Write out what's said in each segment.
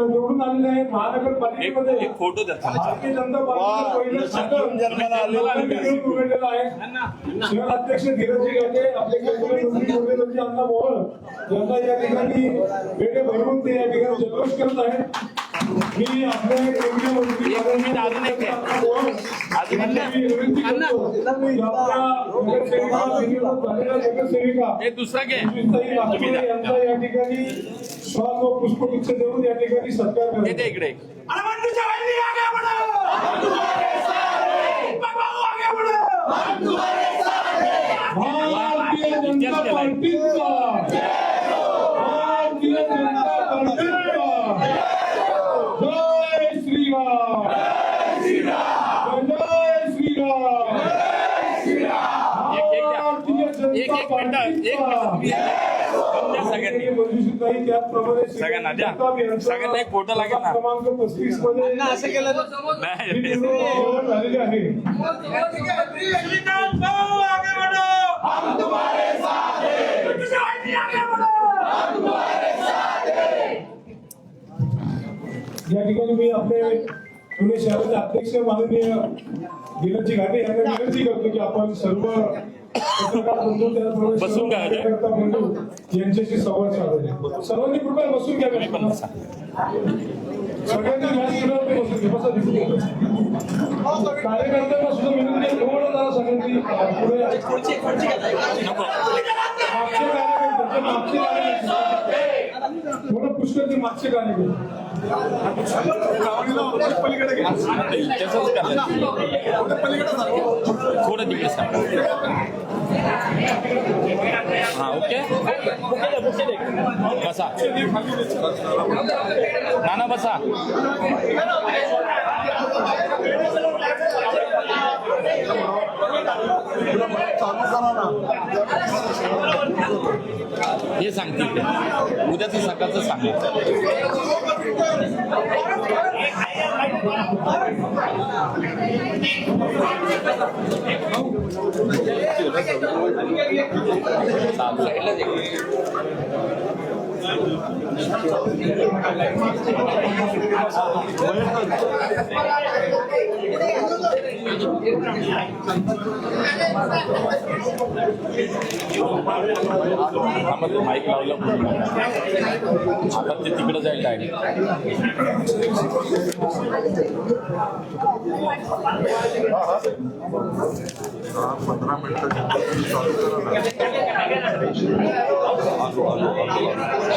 निवडून आलेले आहेत महानगरपालिकेमध्ये एक फोटो द्या. भारतीय जनता पार्टीचं आहे. आहे. शहराध्यक्ष धीरजी आपले यांना या ठिकाणी वेळे भरून ते या ठिकाणी जल्लोष करत आहेत. अजून एक अजून एक हे दुसरा घे. यांचा या ठिकाणी पुष्पगुच्छ देऊन या ठिकाणी सत्कार इकडे. त्याचप्रमाणे सगळ्यांना द्या. जगताप सगळ्यांना एक फ़ोटो लागेल ना. क्रमांक पस्तीस मध्ये नाही निवडणूक झालेली आहे या ठिकाणी मी आपले पुणे शहराचे अध्यक्ष माननीय धीरजी घाटे यांना विनंती करतो की आपण सर्व बसून घ्या. यांच्याशी संवाद साधायचा सर्वांनी कृपया बसून घ्या. कार्यकर्त्यांना सुद्धा विनंती अं, पुढे मागचे कार्यकर्ते मागचे कार्यकर्ते. थोडं पुष्कळ ते मागचे गाणे तसंच थोडं तिकडे हा ओके. बसा नाना बसा चालू करा ना हे सांगते उद्याचं सकाळचं सांगितलं माईक लावलं आता ते तिकडे जाईल डायरेक्ट पंधरा मिनिटं चालू करा ना. आलो आलो आलो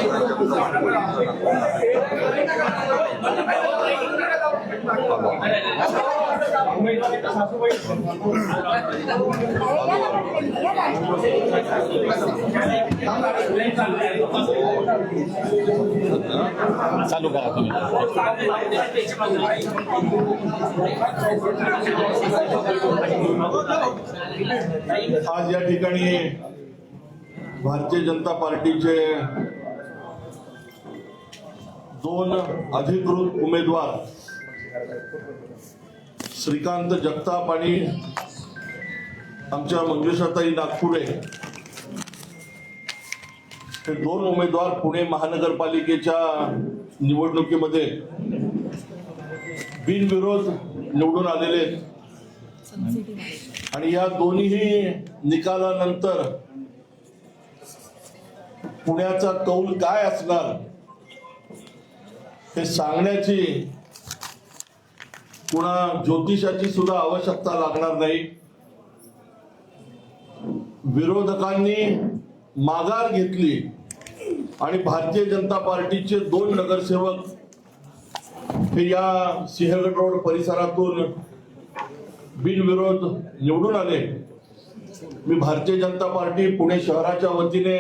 चालू करा तुम्ही. आज या ठिकाणी भारतीय जनता पार्टीचे दोन अधिकृत उमेदवार श्रीकांत जगताप आणि आमच्या मंगेशाताई नागपुरे. हे दोन उमेदवार पुणे महानगरपालिकेच्या निवडणुकीमध्ये बिनविरोध निवडून आलेले आणि या दोन्ही निकालानंतर पुण्याचा कौल काय असणार? हे सांगण्याची कुणा ज्योतिषाची सुद्धा आवश्यकता लागणार नाही. विरोधकांनी माघार घेतली आणि भारतीय जनता पार्टीचे दोन नगरसेवक हे या सिंहगड रोड परिसरातून बिनविरोध निवडून आले. मी भारतीय जनता पार्टी पुणे शहराच्या वतीने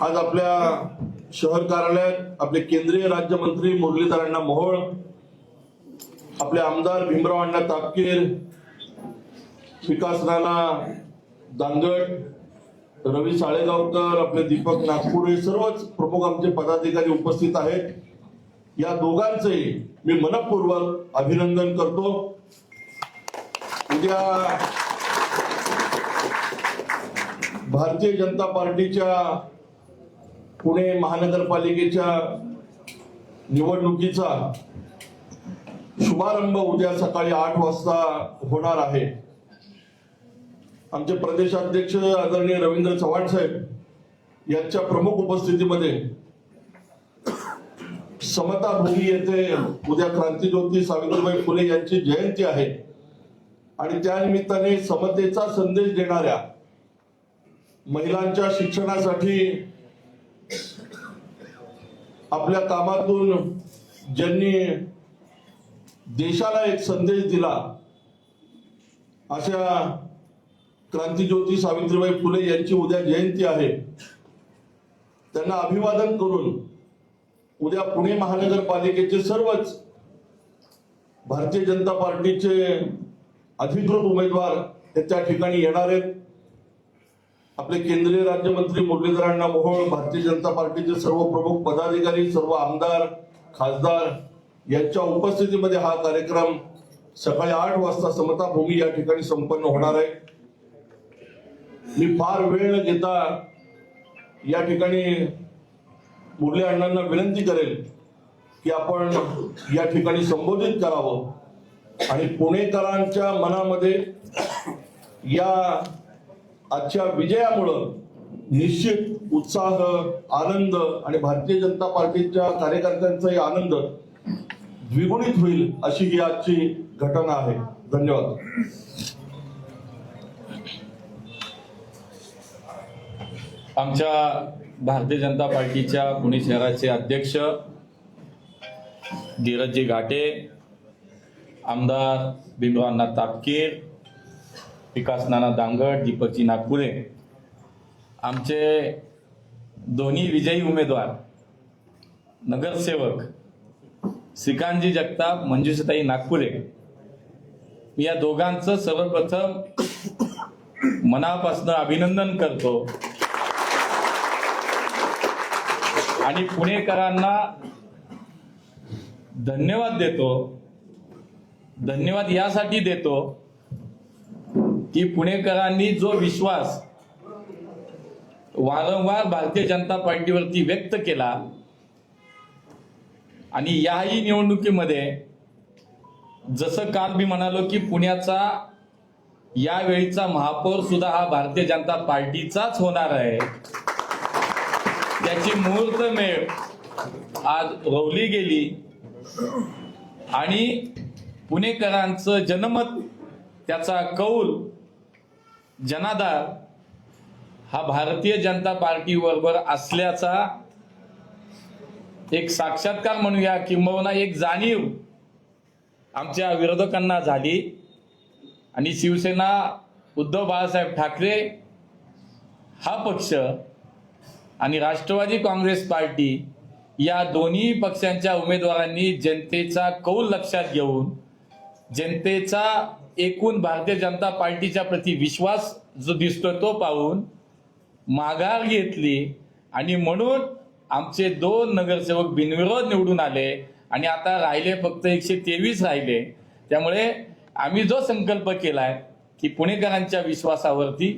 आज आपल्या शहर कार्यालयात आपले केंद्रीय राज्यमंत्री मुरलीधर अण्णा मोहोळ आपले आमदार भीमराव अण्णा तापकीर विकास नाना दांगट रवी साळेगावकर आपले दीपक नागपुरे सर्वच प्रमुख आमचे पदाधिकारी उपस्थित आहेत. या दोघांचंही मी मनपूर्वक अभिनंदन करतो. उद्या भारतीय जनता पार्टीच्या पुणे महानगरपालिकेच्या निवडणुकीचा शुभारंभ उद्या सकाळी आठ वाजता होणार आहे. आमचे प्रदेशाध्यक्ष आदरणीय रवींद्र चव्हाण साहेब यांच्या प्रमुख उपस्थितीमध्ये समता भूमी येथे उद्या क्रांतीज्योती सावित्रीबाई फुले यांची जयंती आहे. आणि त्या निमित्ताने समतेचा संदेश देणाऱ्या महिलांच्या शिक्षणासाठी आपल्या कामातून ज्यांनी देशाला एक संदेश दिला अशा क्रांतीज्योती सावित्रीबाई फुले यांची उद्या जयंती आहे. त्यांना अभिवादन करून उद्या पुणे महानगरपालिकेचे सर्वच भारतीय जनता पार्टीचे अधिकृत उमेदवार हे त्या ठिकाणी येणार आहेत. आपले केंद्रीय राज्यमंत्री मुरलीधरांना मोहोळ भारतीय जनता पार्टीचे सर्व प्रमुख पदाधिकारी सर्व आमदार खासदार यांच्या उपस्थितीमध्ये हा कार्यक्रम सकाळी आठ वाजता समता भूमी या ठिकाणी संपन्न होणार आहे. मी फार वेळ न घेता या ठिकाणी मुरली अण्णांना विनंती करेल की आपण या ठिकाणी संबोधित करावं. आणि पुणेकरांच्या मनामध्ये या आजच्या विजयामुळं निश्चित उत्साह आनंद आणि भारतीय जनता पार्टीच्या कार्यकर्त्यांचाही आनंद द्विगुणित होईल अशी ही आजची घटना आहे. धन्यवाद. आमच्या भारतीय जनता पार्टीच्या पुणे शहराचे अध्यक्ष धीरजजी घाटे आमदार भीमरावनाथ तापकीर विकास नाना दांगड दीपकजी नागपुरे. आमचे दोन्ही विजयी उमेदवार नगरसेवक श्रीकांतजी जगताप मंजुषाताई नागपुरे. मी या दोघांचं सर्वप्रथम मनापासून अभिनंदन करतो. आणि पुणेकरांना धन्यवाद देतो. धन्यवाद यासाठी देतो. की पुणेकरांनी जो विश्वास वारंवार भारतीय जनता पार्टीवरती व्यक्त केला आणि याही निवडणुकीमध्ये जसं काल मी म्हणालो की पुण्याचा यावेळीचा महापौर सुद्धा हा भारतीय जनता पार्टीचाच होणार आहे. त्याची मुहूर्तमेळ आज रोवली गेली. आणि पुणेकरांचं जनमत त्याचा कौल जनाधार हा भारतीय जनता पार्टीबरोबर असल्याचा एक साक्षात्कार म्हणूया किंबहुना एक जाणीव आमच्या विरोधकांना झाली. आणि शिवसेना उद्धव बाळासाहेब ठाकरे हा पक्ष आणि राष्ट्रवादी काँग्रेस पार्टी या दोन्ही पक्षांच्या उमेदवारांनी जनतेचा कौल लक्षात घेऊन जनतेचा एकूण भारतीय जनता पार्टीच्या प्रति विश्वास जो दिसतोय तो पाहून माघार घेतली आणि म्हणून आमचे दोन नगरसेवक बिनविरोध निवडून आले आणि आता राहिले फक्त एकशे तेवीस राहिले. त्यामुळे आम्ही जो संकल्प केलाय की पुणेकरांच्या विश्वासावरती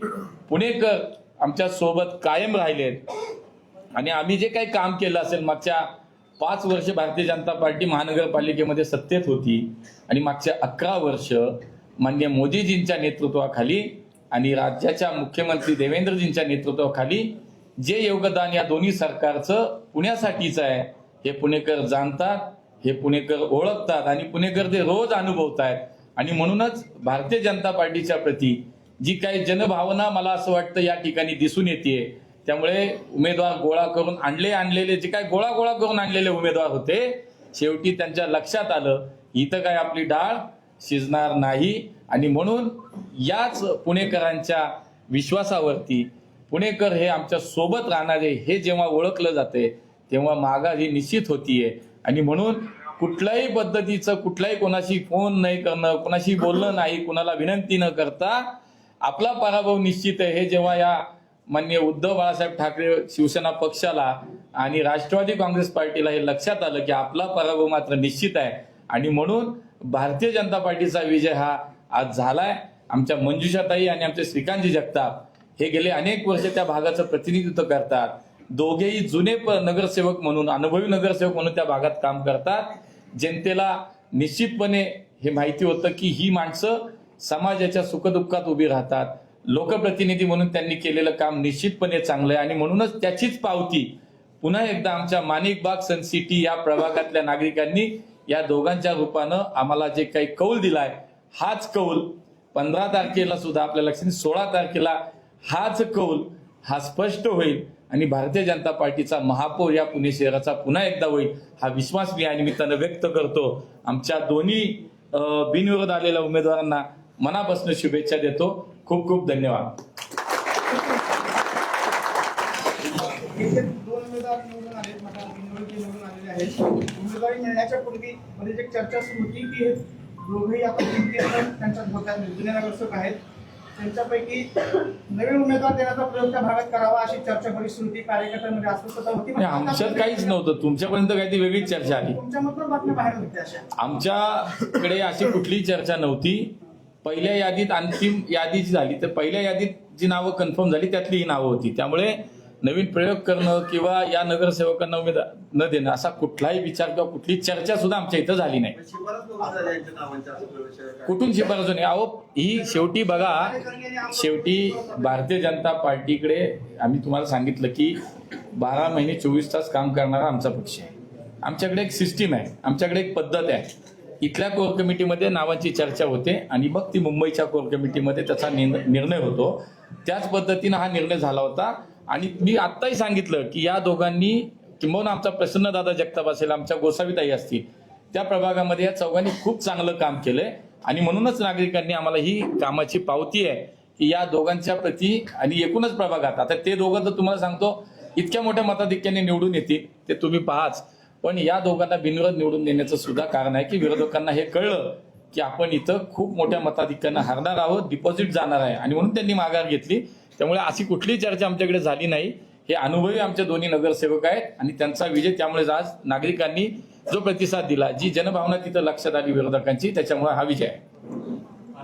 पुणेकर आमच्यासोबत कायम राहिलेत. आणि आम्ही जे काही काम केलं असेल मागच्या पाच वर्ष भारतीय जनता पार्टी महानगरपालिकेमध्ये सत्तेत होती आणि मागच्या अकरा वर्ष मान्य मोदीजींच्या नेतृत्वाखाली आणि राज्याच्या मुख्यमंत्री देवेंद्रजींच्या नेतृत्वाखाली जे योगदान या दोन्ही सरकारचं पुण्यासाठीचं आहे हे पुणेकर जाणतात हे पुणेकर ओळखतात आणि पुणेकर ते रोज अनुभवत आहेत आणि म्हणूनच भारतीय जनता पार्टीच्या प्रती जी काही जनभावना मला असं वाटतं या ठिकाणी दिसून येते त्यामुळे उमेदवार गोळा करून आणले आणलेले जे काय गोळा गोळा करून आणलेले उमेदवार होते शेवटी त्यांच्या लक्षात आलं इथं काय आपली डाळ शिजणार नाही. आणि म्हणून याच पुणेकरांच्या विश्वासावरती पुणेकर हे आमच्यासोबत राहणारे हे जेव्हा ओळखलं जाते तेव्हा माघार ही निश्चित होतीये. आणि म्हणून कुठल्याही पद्धतीचं कुठलाही कोणाशी फोन नाही करणं कोणाशी बोलणं नाही कुणाला विनंती न करता आपला पराभव निश्चित आहे. हे जेव्हा या मान्य उद्धव बाळासाहेब ठाकरे शिवसेना पक्षाला आणि राष्ट्रवादी काँग्रेस पार्टीला हे लक्षात आलं की आपला पराभव मात्र निश्चित आहे. आणि म्हणून भारतीय जनता पार्टीचा विजय हा आज झालाय. आमच्या मंजुषाताई आणि आमचे श्रीकांतजी जगताप हे गेले अनेक वर्ष त्या भागाचं प्रतिनिधित्व करतात. दोघेही जुने प- नगरसेवक म्हणून अनुभवी नगरसेवक म्हणून त्या भागात काम करतात. जनतेला निश्चितपणे हे माहिती होतं की ही माणसं समाजाच्या सुखदुःखात उभी राहतात. लोकप्रतिनिधी म्हणून त्यांनी केलेलं काम निश्चितपणे चांगलं आहे आणि म्हणूनच त्याचीच पावती पुन्हा एकदा आमच्या माणिकबाग सन सिटी या प्रभागातल्या नागरिकांनी या दोघांच्या रूपानं आम्हाला जे काही कौल दिलाय हाच कौल पंधरा तारखेला सुद्धा आपल्या लक्षात सोळा तारखेला हाच कौल हा स्पष्ट होईल आणि भारतीय जनता पार्टीचा महापौर या पुणे शहराचा पुन्हा एकदा होईल हा विश्वास मी या निमित्तानं व्यक्त करतो. आमच्या दोन्ही बिनविरोध आलेल्या उमेदवारांना मनापासून शुभेच्छा देतो. खूप खूप धन्यवाद. उमेदवार निवडून आले मटा निवडणुकी निवडून आलेले आहेत. उमेदवारी मिळण्याच्या पूर्वी मध्ये एक चर्चा सुरू होती की हे दोघेही त्यांच्या धोक्यात आहेत. त्यांच्यापैकी नवीन उमेदवार देण्याचा प्रयोग त्या भागात करावा अशी चर्चा बरीच सुरू होती. कार्यकर्त्यांमध्ये अस्वस्थता होती. नाही, आमच्यात काहीच नव्हतं. तुमच्यापर्यंत काहीतरी वेगळीच चर्चा आली. तुमच्यामधून बातम्या बाहेर होत्या अशा. आमच्याकडे अशी कुठलीही चर्चा नव्हती. पहिल्या यादीत अंतिम यादी जी झाली तर पहिल्या यादीत जी नावं कन्फर्म झाली त्यातली ही नावं होती. त्यामुळे नवीन प्रयोग करणं किंवा या नगरसेवकांना उमेदवार न देणं असा कुठलाही विचार किंवा कुठली चर्चा सुद्धा आमच्या इथं झाली नाही. कुठून शिफारस होणे? अहो ही शेवटी बघा शेवटी भारतीय जनता पार्टीकडे आम्ही तुम्हाला सांगितलं की बारा महिने चोवीस तास काम करणारा आमचा पक्ष आहे. आमच्याकडे एक सिस्टीम आहे. आमच्याकडे एक पद्धत आहे. इथल्या कोर कमिटीमध्ये नावांची चर्चा होते आणि मग ती मुंबईच्या कोर कमिटीमध्ये त्याचा निर्ण- निर्णय होतो. त्याच पद्धतीनं हा निर्णय झाला होता. आणि मी आत्ताही सांगितलं की या दोघांनी किंबहुना आमचा प्रसन्नदादा जगताप असेल आमच्या गोसावीताई असतील त्या प्रभागामध्ये या चौघांनी खूप चांगलं काम केलंय. आणि म्हणूनच नागरिकांनी आम्हाला ही कामाची पावती आहे की या दोघांच्या प्रती आणि एकूणच प्रभागात आता ते दोघं तर तुम्हाला सांगतो इतक्या मोठ्या मताधिक्याने निवडून येतील ते तुम्ही पाहाच. पण या दोघांना बिनविरोध निवडून देण्याचं सुद्धा कारण आहे की विरोधकांना हे कळलं की आपण इथं खूप मोठ्या मताधिक्यानं हरणार आहोत डिपॉझिट जाणार आहे. आणि म्हणून त्यांनी माघार घेतली. त्यामुळे अशी कुठलीही चर्चा आमच्याकडे झाली नाही. हे अनुभवी आमचे दोन्ही नगरसेवक आहेत आणि त्यांचा विजय त्यामुळे आज नागरिकांनी जो प्रतिसाद दिला जी जनभावना तिथं लक्षात आली विरोधकांची त्याच्यामुळे हा विजय आहे.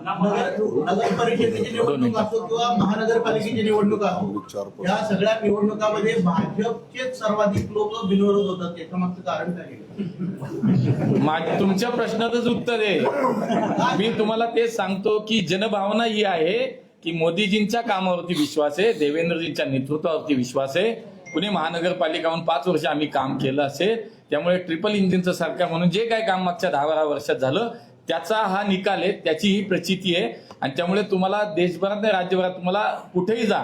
नगर परिषदेची निवडणूक असो किंवा महानगरपालिकेची निवडणूक असो या सगळ्या निवडणुकामध्ये भाजपचे सर्वाधिक लोक बिनविरोध होतात त्याच्या मागचं कारण काय? आहे? मा- तुमच्या प्रश्नातच उत्तर आहे. मी तुम्हाला तेच सांगतो की जनभावना ही आहे की मोदीजींच्या कामावरती विश्वास आहे देवेंद्रजींच्या नेतृत्वावरती विश्वास आहे. पुणे महानगरपालिका म्हणून पाच वर्ष आम्ही काम केलं असेल त्यामुळे ट्रिपल इंजिनचं सरकार म्हणून जे काय काम मागच्या दहा बारा वर्षात झालं त्याचा हा निकाल आहे त्याची ही प्रचिती आहे. आणि त्यामुळे तुम्हाला देशभरात नाही राज्यभरात तुम्हाला कुठेही जा.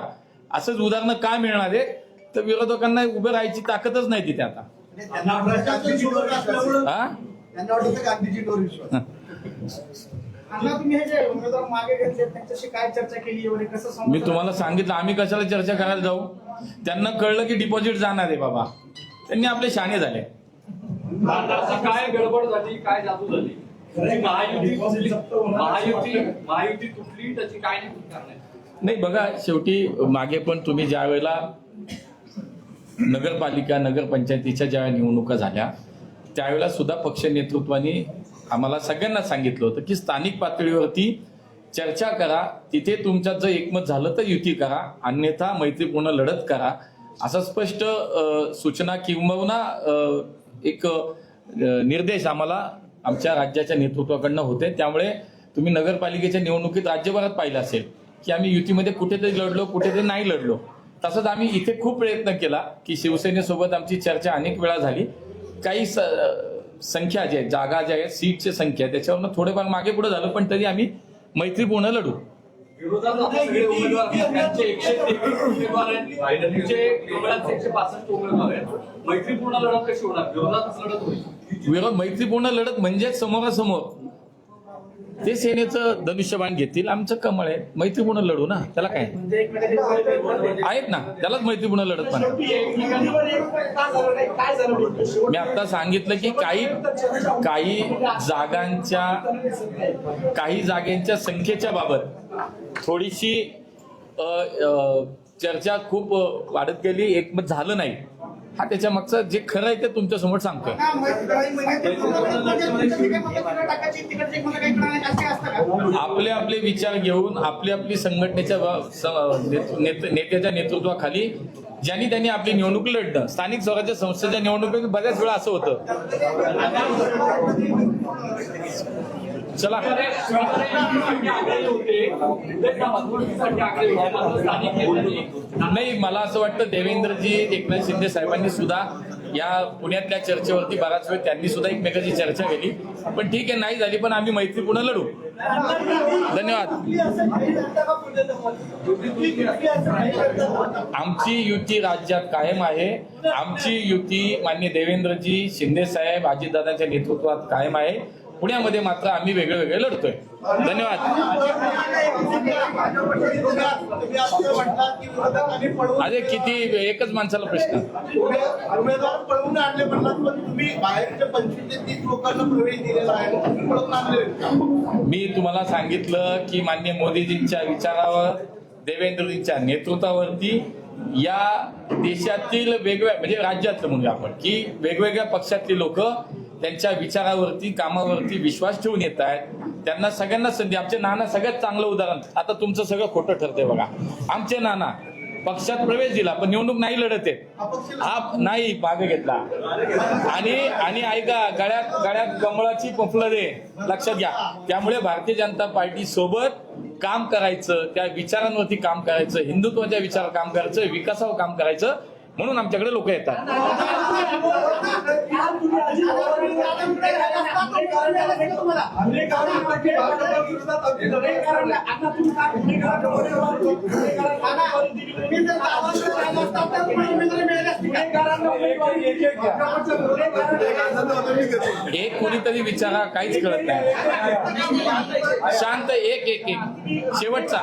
असंच उदाहरणं का मिळणार आहे तर विरोधकांना उभं राहायची ताकदच नाही तिथे आता. हा? त्यांना वाटतं गांधीजी वर विश्वास अण्णा तुम्ही हे जे उमेदवार मागे घेतले त्यांच्याशी काय चर्चा केली एवढे? कसं संवाद मी तुम्हाला सांगितलं आम्ही कशाला चर्चा करायला जाऊ? त्यांना कळलं की डिपॉझिट जाणार आहे बाबा. त्यांनी आपले शाणे झाले. काय गडबड झाली काय जादू झाली? जी महायुती तुटली महायुती महायुती तुटली त्याची काय नाही नाही बघा शेवटी मागे पण तुम्ही ज्या वेळेला नगरपालिका नगरपंचायतीच्या ज्या निवडणुका झाल्या त्यावेळेला सुद्धा पक्ष नेतृत्वाने आम्हाला सगळ्यांना सांगितलं होतं की स्थानिक पातळीवरती चर्चा करा तिथे तुमच्यात जर एकमत झालं तर युती करा अन्यथा मैत्रीपूर्ण लढत करा. असा स्पष्ट सूचना किंबहुना एक निर्देश आम्हाला आमच्या राज्याच्या नेतृत्वाकडनं होते. त्यामुळे तुम्ही नगरपालिकेच्या निवडणुकीत राज्यभरात पाहिलं असेल की आम्ही युतीमध्ये कुठेतरी लढलो कुठेतरी नाही लढलो. तसंच आम्ही इथे खूप प्रयत्न केला की शिवसेनेसोबत आमची चर्चा अनेक वेळा झाली. काही स- संख्या ज्या आहेत जागा ज्या आहेत सीटची संख्या त्याच्यावरनं थोडेफार मागे पुढे झालं पण तरी आम्ही मैत्रीपूर्ण लढू. मैत्रीपूर्ण लढत कशी होणार? विरोध मैत्रीपूर्ण लढत म्हणजेच समोरासमोर. ते सेनेचं धनुष्यबाण घेतील. आमचं कमळ आहे. मैत्रीपूर्ण लढू ना? त्याला काय? आहेत ना. त्यालाच मैत्रीपूर्ण लढत पण मी आता सांगितलं की काही काही जागांच्या काही जागांच्या संख्येच्या बाबत थोडीशी चर्चा खूप वाढत गेली. एकमत झालं नाही. हा त्याच्या मागचं जे खरं आहे ते तुमच्यासमोर सांगतोय? आपले आपले विचार घेऊन आपली आपली संघटनेच्या नेत्याच्या नेतृत्वाखाली ज्यांनी त्यांनी आपली निवडणूक लढणं स्थानिक स्वराज्य संस्थेच्या निवडणुकीत बऱ्याच वेळा असं होतं. चला. नाही मला असं वाटतं देवेंद्रजी एकनाथ शिंदे साहेबांनी सुद्धा या पुण्यातल्या चर्चेवरती बराच वेळ त्यांनी सुद्धा एकमेकाची चर्चा केली. पण ठीक आहे नाही झाली पण आम्ही मैत्री पुन्हा लढू. धन्यवाद. आमची युती राज्यात कायम आहे. आमची युती मान्य देवेंद्रजी शिंदे साहेब अजितदादांच्या नेतृत्वात कायम आहे. पुण्यामध्ये मात्र आम्ही वेगळे वेगळे लढतोय. धन्यवाद. अरे किती एकच माणसाला प्रश्न? मी तुम्हाला सांगितलं की मान्य मोदीजींच्या विचारावर देवेंद्रजींच्या नेतृत्वावरती या देशातील वेगवेगळ्या म्हणजे राज्यातलं म्हणूया आपण की वेगवेगळ्या पक्षातली लोक त्यांच्या विचारावरती कामावरती विश्वास ठेवून येत आहेत. त्यांना सगळ्यांना संधी आमचे नाना सगळ्यात चांगलं उदाहरण. आता तुमचं सगळं खोटं ठरतंय बघा. आमचे नाना पक्षात प्रवेश दिला पण निवडणूक नाही लढत आहे. हा नाही मागे घेतला. आणि आणि ऐका गळ्यात गळ्यात कमळाची पफलं दे लक्षात घ्या. त्यामुळे भारतीय जनता पार्टी सोबत काम करायचं त्या विचारांवरती काम करायचं हिंदुत्वाच्या विचारावर काम करायचं विकासावर काम करायचं म्हणून आमच्याकडे लोक येतात. एक कोणीतरी विचारा काहीच कळत नाही. शांत एक एक एक. शेवटचा.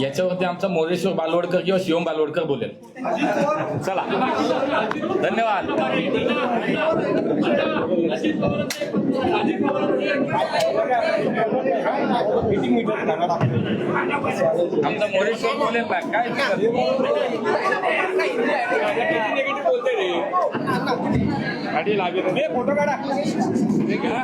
याच्यावरती आमचा मोरेश्वर बालवडकर किंवा शिवम बालवडकर बोलेल. चला. धन्यवाद. आमचा मोरेश्वर बोलेल ना काय बोलते रे. फोटो काढा.